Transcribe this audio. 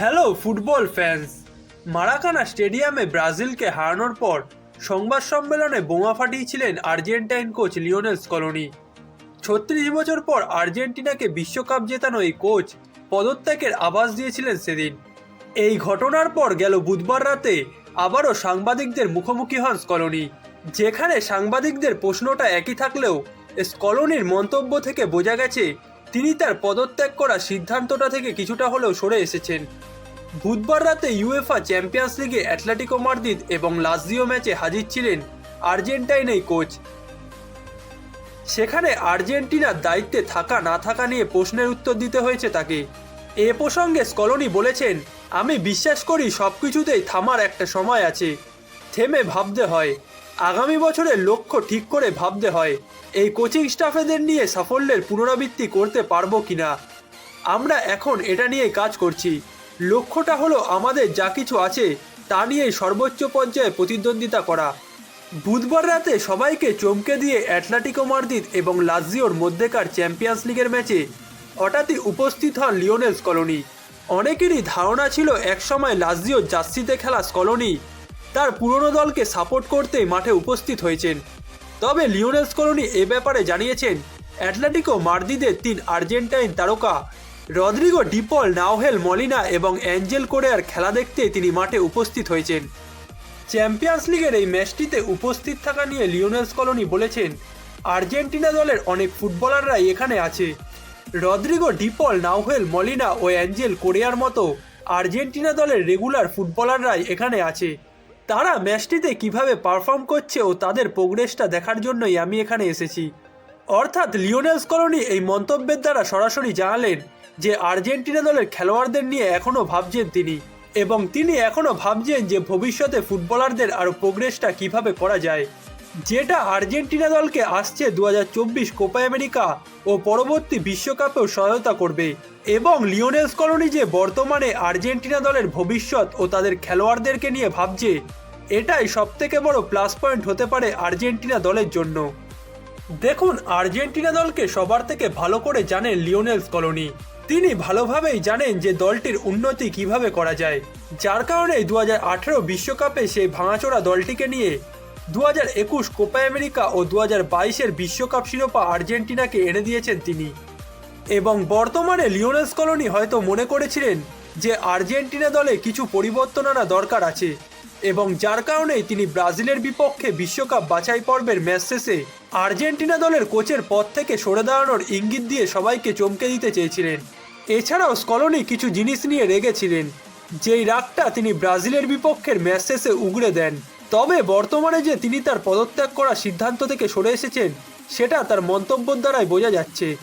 Hello football fans মারাকানা স্টেডিয়ামে ব্রাজিলকে হারানোর পর সংবাদ সম্মেলনে বোমা ফাটিয়েছিলেন আর্জেন্টাইন কোচ লিওনেল স্কলোনি। ছত্রিশ বছর পর আর্জেন্টিনাকে বিশ্বকাপ জেতানো এই কোচ পদত্যাগের আভাস দিয়েছিলেন সেদিন। এই ঘটনার পর গেল বুধবার রাতে আবারও সাংবাদিকদের মুখোমুখি হন স্কলোনি। যেখানে সাংবাদিকদের প্রশ্নটা একই থাকলেও স্কলোনির মন্তব্য থেকে বোঝা গেছে তিনি তার পদত্যাগ করা সিদ্ধান্তটা থেকে কিছুটা হলেও সরে এসেছেন। বুধবার রাতে ইউএফা চ্যাম্পিয়ন্স লিগে অ্যাটলেটিকো মাদ্রিদ এবং লাজিও ম্যাচে হাজির ছিলেন আর্জেন্টাইন এই কোচ সেখানে আর্জেন্টিনার দায়িত্বে থাকা না থাকা নিয়ে প্রশ্নের উত্তর দিতে হয়েছে তাকে। এ প্রসঙ্গে স্কলনি বলেছেন, আমি বিশ্বাস করি সব কিছুতেই থামার একটা সময় আছে। থেমে ভাবতে হয়। আগামী বছরের লক্ষ্য ঠিক করে ভাবতে হয়, এই কোচিং স্টাফেদের নিয়ে সাফল্যের পুনরাবৃত্তি করতে পারব কিনা? আমরা এখন এটা নিয়ে কাজ করছি। লক্ষ্যটা হলো আমাদের যা কিছু আছে, তা নিয়েই সর্বোচ্চ পর্যায়ে প্রতিদ্বন্দ্বিতা করা। বুধবার রাতে সবাইকে চমকে দিয়ে অ্যাটলেটিকো মাদ্রিদ এবং লাজিওর মধ্যেকার চ্যাম্পিয়ন্স লিগের ম্যাচে হঠাৎই উপস্থিত হন লিওনেল স্কলোনি অনেকেরই ধারণা ছিল একসময় লাজিও জার্সিতে খেলা স্কলোনি তার পুরনো দলকে সাপোর্ট করতেই মাঠে উপস্থিত হয়েছেন। তবে লিওনেল স্কলোনি এ ব্যাপারে জানিয়েছেন, অ্যাটলেটিকো মার্দিদের তিন আর্জেন্টাইন তারকা, Rodrigo De Paul, Nahuel Molina এবং অ্যাঞ্জেল কোরেয়ার খেলা দেখতে তিনি মাঠে উপস্থিত হয়েছেন। চ্যাম্পিয়ন্স লিগের এই ম্যাচটিতে উপস্থিত থাকা নিয়ে লিওনেল স্কলোনি বলেছেন, আর্জেন্টিনা দলের অনেক ফুটবলাররাই এখানে আছে। Rodrigo De Paul, Nahuel Molina ও অ্যাঞ্জেল কোরিয়ার মতো আর্জেন্টিনা দলের রেগুলার ফুটবলাররাই এখানে আছে। তারা ম্যাচটিতে কীভাবে পারফর্ম করছে ও তাদের প্রোগ্রেসটা দেখার জন্যই আমি এখানে এসেছি। অর্থাৎ লিওনেলস কলোনি এই মন্তব্যের দ্বারা সরাসরি জানালেন যে আর্জেন্টিনা দলের খেলোয়াড়দের নিয়ে এখনও ভাবছেন তিনি এবং তিনি এখনও ভাবছেন যে ভবিষ্যতে ফুটবলারদের আরও প্রোগ্রেসটা কীভাবে করা যায়। যেটা আর্জেন্টিনা দলকে আসছে দু হাজার চব্বিশ কোপা আমেরিকা ও পরবর্তী বিশ্বকাপেও সহায়তা করবে। এবং লিওনেল স্কলোনি যে বর্তমানে আর্জেন্টিনা দলের ভবিষ্যৎ ও তাদের খেলোয়াড়দেরকে নিয়ে ভাবছে, এটাই সবথেকে বড় প্লাস পয়েন্ট হতে পারে আর্জেন্টিনা দলের জন্য। দেখুন, আর্জেন্টিনা দলকে সবার থেকে ভালো করে জানেন লিওনেল স্কলোনি তিনি ভালোভাবেই জানেন যে দলটির উন্নতি কীভাবে করা যায়। যার কারণে দু বিশ্বকাপে সেই ভাঙাচোরা দলটিকে নিয়ে দু হাজার একুশ কোপা আমেরিকা ও দু হাজার বাইশের বিশ্বকাপ শিরোপা আর্জেন্টিনাকে এনে দিয়েছেন তিনি। এবং বর্তমানে লিওনেল কলোনি হয়তো মনে করেছিলেন যে আর্জেন্টিনা দলে কিছু পরিবর্তন আনা দরকার আছে এবং যার কারণেই তিনি ব্রাজিলের বিপক্ষে বিশ্বকাপ বাছাই পর্বের ম্যাচ শেষে আর্জেন্টিনা দলের কোচের পদ থেকে সরে দাঁড়ানোর ইঙ্গিত দিয়ে সবাইকে চমকে দিতে চেয়েছিলেন। এছাড়াও স্কলোনি কিছু জিনিস নিয়ে রেগেছিলেন, যেই রাগটা তিনি ব্রাজিলের বিপক্ষের ম্যাচ শেষে উগড়ে দেন। তবে বর্তমানে যে তিনি তার পদত্যাগ করার সিদ্ধান্ত থেকে সরে এসেছেন, সেটা তার মন্তব্যর দ্বারাই বোঝা যাচ্ছে।